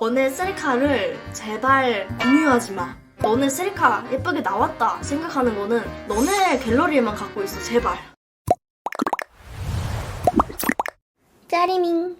너네 셀카를 제발 공유하지 마. 너네 셀카 예쁘게 나왔다 생각하는 거는 너네 갤러리에만 갖고 있어, 제발. 짜리밍.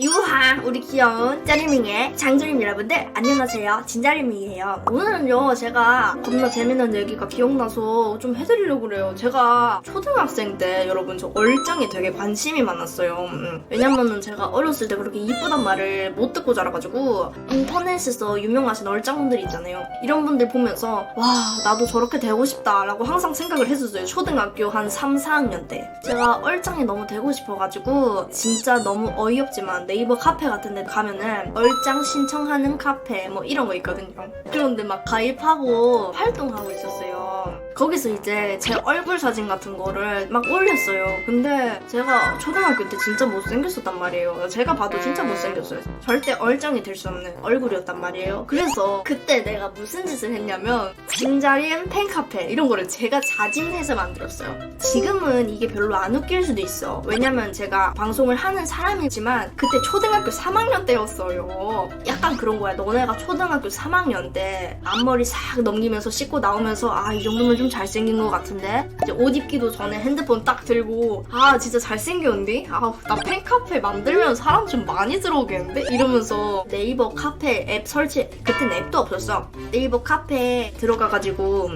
유하 우리 귀여운 짜리밍의 장조림 여러분들 안녕하세요. 진짜리밍이에요. 오늘은요 제가 겁나 재밌는 얘기가 기억나서 좀 해드리려고 그래요. 제가 초등학생 때 여러분 저 얼짱에 되게 관심이 많았어요. 음, 왜냐면은 제가 어렸을 때 그렇게 이쁘단 말을 못 듣고 자라가지고 인터넷에서 유명하신 얼짱분들이 있잖아요. 이런 분들 보면서 와 나도 저렇게 되고 싶다 라고 항상 생각을 했었어요. 초등학교 한 3, 4학년 때. 제가 얼짱이 너무 되고 싶어가지고 진짜 너무 어이없지만 네이버 카페 같은 데 가면은 얼짱 신청하는 카페 뭐 이런 거 있거든요. 그런데 막 가입하고 활동하고 있었어요. 거기서 이제 제 얼굴 사진 같은 거를 막 올렸어요. 근데 제가 초등학교 때 진짜 못생겼었단 말이에요. 제가 봐도 진짜 못생겼어요. 절대 얼짱이 될 수 없는 얼굴이었단 말이에요. 그래서 그때 내가 무슨 짓을 했냐면 진자림 팬카페 이런 거를 제가 자진해서 만들었어요. 지금은 이게 별로 안 웃길 수도 있어. 왜냐면 제가 방송을 하는 사람이지만 그때 초등학교 3학년 때였어요. 약간 그런 거야. 너네가 초등학교 3학년 때 앞머리 싹 넘기면서 씻고 나오면서 아 이 정도면 좀 잘생긴 것 같은데 이제 옷 입기도 전에 핸드폰 딱 들고 아 진짜 잘생겼는데 아나 팬카페 만들면 사람 좀 많이 들어오겠는데 이러면서 네이버 카페 앱 설치 그땐 앱도 없었어 네이버 카페 들어가가지고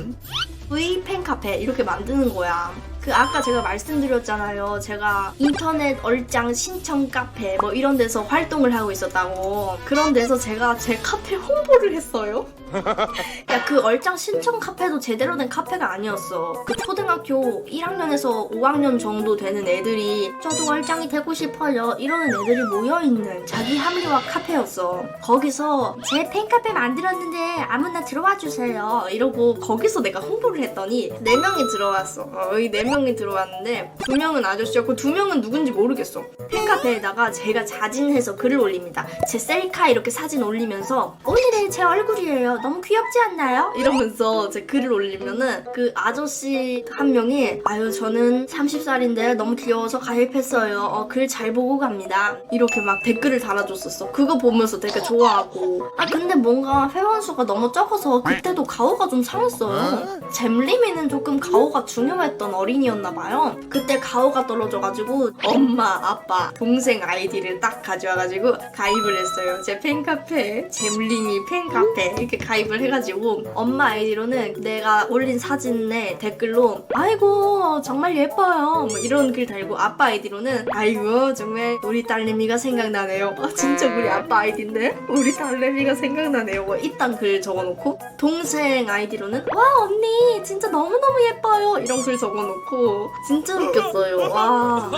V 팬카페 이렇게 만드는 거야. 그 아까 제가 말씀드렸잖아요. 제가 인터넷 얼짱 신청 카페 뭐 이런 데서 활동을 하고 있었다고. 그런 데서 제가 제 카페 홍보를 했어요. 야, 그 얼짱 신청 카페도 제대로 된 카페가 아니었어. 그 초등학교 1학년에서 5학년 정도 되는 애들이 저도 얼짱이 되고 싶어요. 이러는 애들이 모여있는 자기 합리화 카페였어. 거기서 제 팬카페 만들었는데 아무나 들어와 주세요. 이러고 거기서 내가 홍보를 했더니 4명이 들어왔어. 어, 여기 4명이 들어왔는데 2명은 아저씨였고 2명은 누군지 모르겠어. 팬카페에다가 제가 자진해서 글을 올립니다. 제 셀카 이렇게 사진 올리면서 오늘의 제 얼굴이에요. 너무 귀엽지 않나요? 이러면서 제 글을 올리면은 그 아저씨 한 명이 아유 저는 30살인데 너무 귀여워서 가입했어요. 어, 글 잘 보고 갑니다. 이렇게 막 댓글을 달아줬었어. 그거 보면서 되게 좋아하고. 아 근데 뭔가 회원 수가 너무 적어서 그때도 가오가 좀 상했어요. 잼림이는 조금 가오가 중요했던 어린이였나 봐요. 그때 가오가 떨어져가지고 엄마, 아빠, 동생 아이디를 딱 가져와가지고 가입을 했어요. 제 팬카페 잼림이 팬카페 이렇게 가입을 해가지고 엄마 아이디로는 내가 올린 사진에 댓글로 아이고 정말 예뻐요 뭐 이런 글 달고 아빠 아이디로는 아이고 정말 우리 딸내미가 생각나네요. 아, 진짜 우리 아빠 아이디인데 우리 딸내미가 생각나네요. 뭐 이딴 글 적어놓고 동생 아이디로는 와 언니 진짜 너무너무 예뻐요 이런 글 적어놓고 진짜 웃겼어요. 와.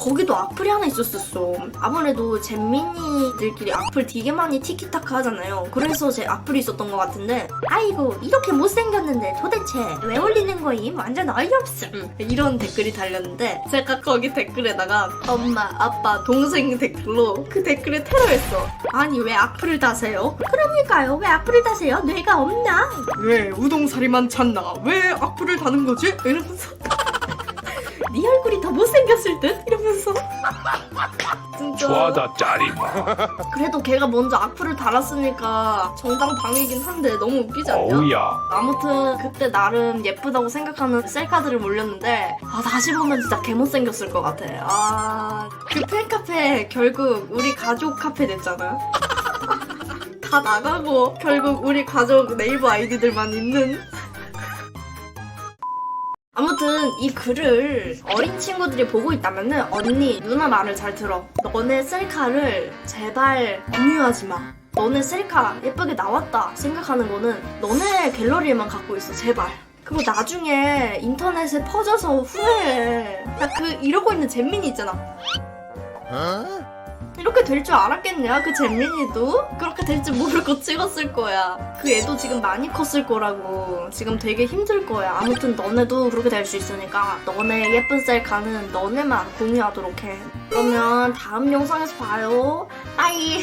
거기도 악플이 하나 있었었어. 아무래도 잼민이들끼리 악플 되게 많이 티키타카 하잖아요. 그래서 제 악플이 있었던 것 같은데, 아이고, 이렇게 못생겼는데 도대체 왜 올리는 거임? 완전 어이없음. 이런 댓글이 달렸는데, 제가 거기 댓글에다가 엄마, 아빠, 동생 댓글로 그 댓글에 테러했어. 아니, 왜 악플을 다세요? 그러니까요, 왜 악플을 다세요? 뇌가 없나? 왜 우동사리만 찾나? 왜 악플을 다는 거지? 이러면서. 네 얼굴이 더 못생겼을 듯? 이러면서. 진짜 좋아다 짜리 그래도 걔가 먼저 악플을 달았으니까 정당방위긴 한데 너무 웃기지 않냐? 어우야. 아무튼 그때 나름 예쁘다고 생각하는 셀카들을 올렸는데 아 다시 보면 진짜 개 못생겼을 것 같아. 아그 팬카페 결국 우리 가족 카페 됐잖아 다 나가고 결국 우리 가족 네이버 아이디들만 있는 아무튼 이 글을 어린 친구들이 보고 있다면은 언니 누나 말을 잘 들어. 너네 셀카를 제발 공유하지 마. 너네 셀카 예쁘게 나왔다 생각하는 거는 너네 갤러리에만 갖고 있어 제발. 그리고 나중에 인터넷에 퍼져서 후회해. 나 그 이러고 있는 잼민이 있잖아 이렇게 될 줄 알았겠냐? 그 잼민이도? 그렇게 될 줄 모르고 찍었을 거야. 그 애도 지금 많이 컸을 거라고. 지금 되게 힘들 거야. 아무튼 너네도 그렇게 될 수 있으니까 너네 예쁜 셀카는 너네만 공유하도록 해. 그러면 다음 영상에서 봐요. 빠이.